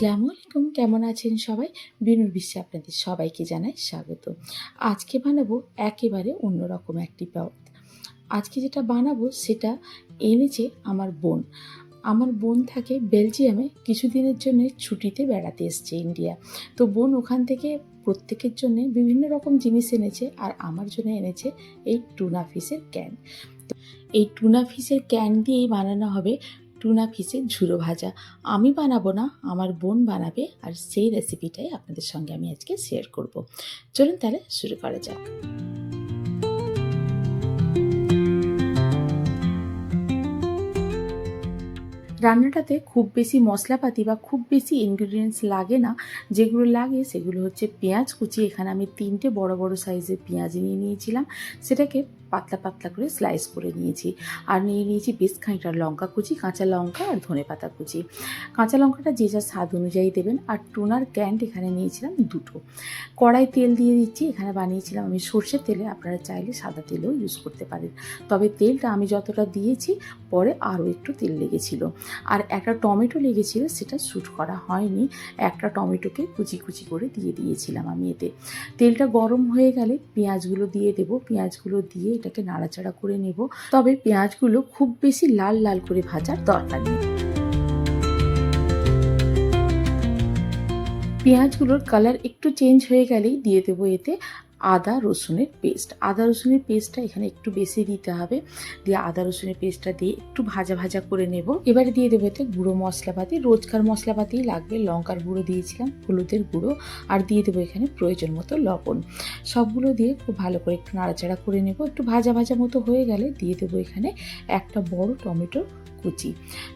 আসসালামু আলাইকুম। কেমন আছেন সবাই? বিনুর বিশ্বে আপনাদের সবাইকে জানাই স্বাগত। আজকে বানাবো একেবারে অন্যরকম একটি পদ। আজকে যেটা বানাবো সেটা এনেছে আমার বোন। আমার বোন থাকে বেলজিয়ামে, কিছুদিনের জন্য ছুটিতে বেড়াতে এসছে ইন্ডিয়া। তো বোন ওখান থেকে প্রত্যেকের জন্য বিভিন্ন রকম জিনিস এনেছে আর আমার জন্য এনেছে এই টুনা ফিশের ক্যান। এই টুনা ফিশের ক্যান দিয়েই বানানো হবে টুনা ফিশের ঝুড়ো ভাজা। আমি বানাবো না, আমার বোন বানাবে আর সেই রেসিপিটাই আপনাদের সঙ্গে আমি আজকে শেয়ার করব। চলুন তাহলে শুরু করা যাক। রান্নাটাতে খুব বেশি মশলাপাতি বা খুব বেশি ইনগ্রিডিয়েন্টস লাগে না। যেগুলো লাগে সেগুলো হচ্ছে পেঁয়াজ কুচি। এখানে আমি তিনটে বড় বড় সাইজের পেঁয়াজ নিয়ে নিয়েছিলাম। সেটাকে পাতলা পাতলা করে স্লাইস করে নিয়েছি। আর নিয়ে নিয়েছি বেশ খানিকটা লঙ্কা কুচি, কাঁচা লঙ্কা আর ধনে পাতা কুচি। কাঁচা লঙ্কাটা যে যা স্বাদ অনুযায়ী দেবেন। আর টুনার ক্যান্ড এখানে নিয়েছিলাম দুটো। কড়াই তেল দিয়ে দিচ্ছি, এখানে বানিয়েছিলাম আমি সর্ষের তেলে। আপনারা চাইলে সাদা তেলেও ইউজ করতে পারেন। তবে তেলটা আমি যতটা দিয়েছি, পরে আরও একটু তেল লেগেছিল। আর একটা টমেটো লেগেছিল, সেটা শ্যুট করা হয়নি। একটা টমেটোকে কুচি কুচি করে দিয়ে দিয়েছিলাম আমি এতে। তেলটা গরম হয়ে গেলে পেঁয়াজগুলো দিয়ে দেবো। পেঁয়াজগুলো দিয়ে এটাকে নাড়াচাড়া করে নেব। তবে পেঁয়াজগুলো খুব বেশি লাল লাল করে ভাজার দরকার নেই। পেঁয়াজগুলোর কালার একটু চেঞ্জ হয়ে গেলেই দিয়ে দেবো এতে আদা রসুনের পেস্ট আদা রসুনের পেস্টটা এখানে একটু বেশি দিতে হবে। দিয়ে আদা রসুনের পেস্টটা দিয়ে একটু ভাজা ভাজা করে নেব। এবারে দিয়ে দেবো এতে গুঁড়ো মশলাপাতি। রোজকার মশলাপাতিই লাগবে, লঙ্কার গুঁড়ো দিয়েছিলাম, হলুদের গুঁড়ো। আর দিয়ে দেবো এখানে প্রয়োজন মতো লবণ। সবগুলো দিয়ে খুব ভালো করে একটু নাড়াচাড়া করে নেব। একটু ভাজা ভাজা মতো হয়ে গেলে দিয়ে দেবো এখানে একটা বড় টমেটো কুচি।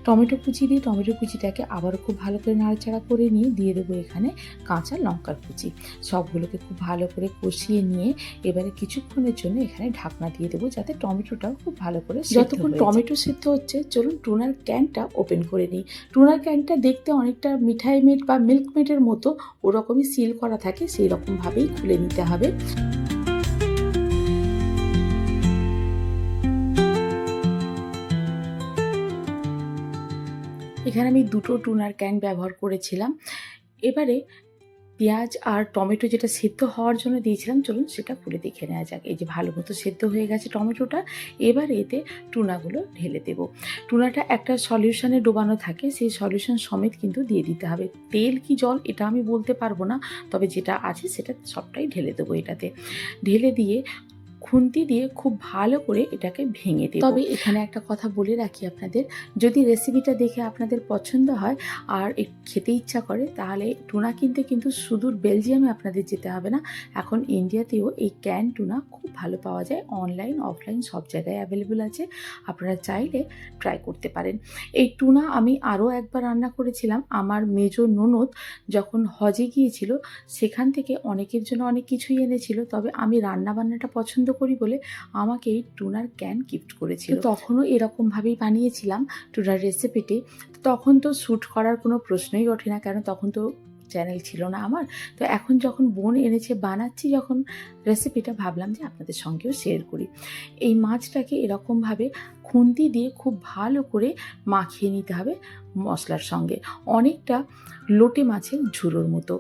টমেটো কুচি দিয়ে টমেটো কুচিটাকে আবারও খুব ভালো করে নাড়াচাড়া করে নিয়ে দিয়ে দেবো এখানে কাঁচা লঙ্কার কুচি। সবগুলোকে খুব ভালো করে কষিয়ে নিয়ে এবারে কিছুক্ষণের জন্য এখানে ঢাকনা দিয়ে দেবো যাতে টমেটোটাও খুব ভালো করে যতক্ষণ টমেটো সিদ্ধ হচ্ছে চলুন টুনার ক্যানটা ওপেন করে নিই। টুনার ক্যানটা দেখতে অনেকটা মিঠাই মেট বা মিল্ক মেটের মতো ওরকমই সিল করা থাকে সেই রকমভাবেই খুলে নিতে হবে। এখানে আমি দুটো টুনার ক্যান ব্যবহার করেছিলাম। এবারে পেঁয়াজ আর টমেটো যেটা সেদ্ধ হওয়ার জন্য দিয়েছিলাম, চলুন সেটা খুলে দেখে নেওয়া যাক। এই যে ভালো মতো সেদ্ধ হয়ে গেছে টমেটোটা, এবার এতে টুনাগুলো ঢেলে দেব। টুনাটা একটা সলিউশনে ডোবানো থাকে, সেই সলিউশন সমেত কিন্তু দিয়ে দিতে হবে। তেল কি জল এটা আমি বলতে পারব না, তবে যেটা আছে সেটা সবটাই ঢেলে দেবো এটাতে। ঢেলে দিয়ে খুন্তি দিয়ে খুব ভালো করে এটাকে ভেঙে দেব। তবে এখানে একটা কথা বলে রাখি আপনাদের, যদি রেসিপিটা দেখে আপনাদের পছন্দ হয় আর খেতে ইচ্ছা করে, তাহলে টুনা কিনতে কিন্তু সুদূর বেলজিয়ামে আপনাদের যেতে হবে না। এখন ইন্ডিয়াতেও এই ক্যান টুনা খুব ভালো পাওয়া যায় অনলাইন অফলাইন সব জায়গায় অ্যাভেলেবেল আছে। আপনারা চাইলে ট্রাই করতে পারেন। এই টুনা আমি আরও একবার রান্না করেছিলাম, আমার মেজো ননদ যখন হজে গিয়েছিল, সেখান থেকে অনেকের জন্য অনেক কিছুই এনেছিল, তবে আমি রান্না বান্নাটা পছন্দ করি বলে আমাকে এই টুনার ক্যান গিফট করেছিল? তখনও এরকমভাবেই বানিয়েছিলাম টুনার রেসিপিটি তখন তো শ্যুট করার কোনো প্রশ্নই ওঠে না কেন তখন তো চ্যানেল ছিল না আমার। তো এখন যখন বোন এনেছে, বানাচ্ছি যখন রেসিপিটা ভাবলাম যে আপনাদের সঙ্গেও শেয়ার করি। এই মাছটাকে এরকমভাবে খুন্তি দিয়ে খুব ভালো করে মাখিয়ে নিতে হবে মশলার সঙ্গে। অনেকটা লোটে মাছের ঝুড়োর মতো।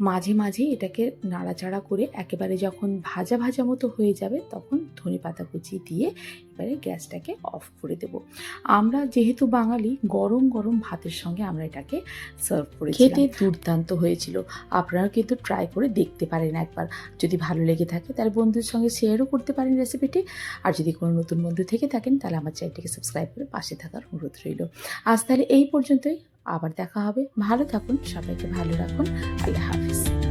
মাঝে মাঝে এটাকে নাড়াচাড়া করে একেবারে যখন ভাজা ভাজা মতো হয়ে যাবে তখন ধনে পাতা কুচি দিয়ে এবারে গ্যাসটাকে অফ করে দেব। আমরা যেহেতু বাঙালি, গরম গরম ভাতের সঙ্গে আমরা এটাকে সার্ভ করে খেতে দুর্দান্ত হয়েছিল। আপনারাও কিন্তু ট্রাই করে দেখতে পারেন একবার। যদি ভালো লেগে থাকে তাহলে বন্ধুদের সঙ্গে শেয়ারও করতে পারেন রেসিপিটি। আর যদি কোনো নতুন বন্ধু থেকে থাকেন তাহলে আমার চ্যানেলটিকে সাবস্ক্রাইব করে পাশে থাকার অনুরোধ রইল। আজ তাহলে এই পর্যন্তই। আবার দেখা হবে। ভালো থাকুন সবাইকে ভালো রাখুন। আল্লাহ হাফিজ।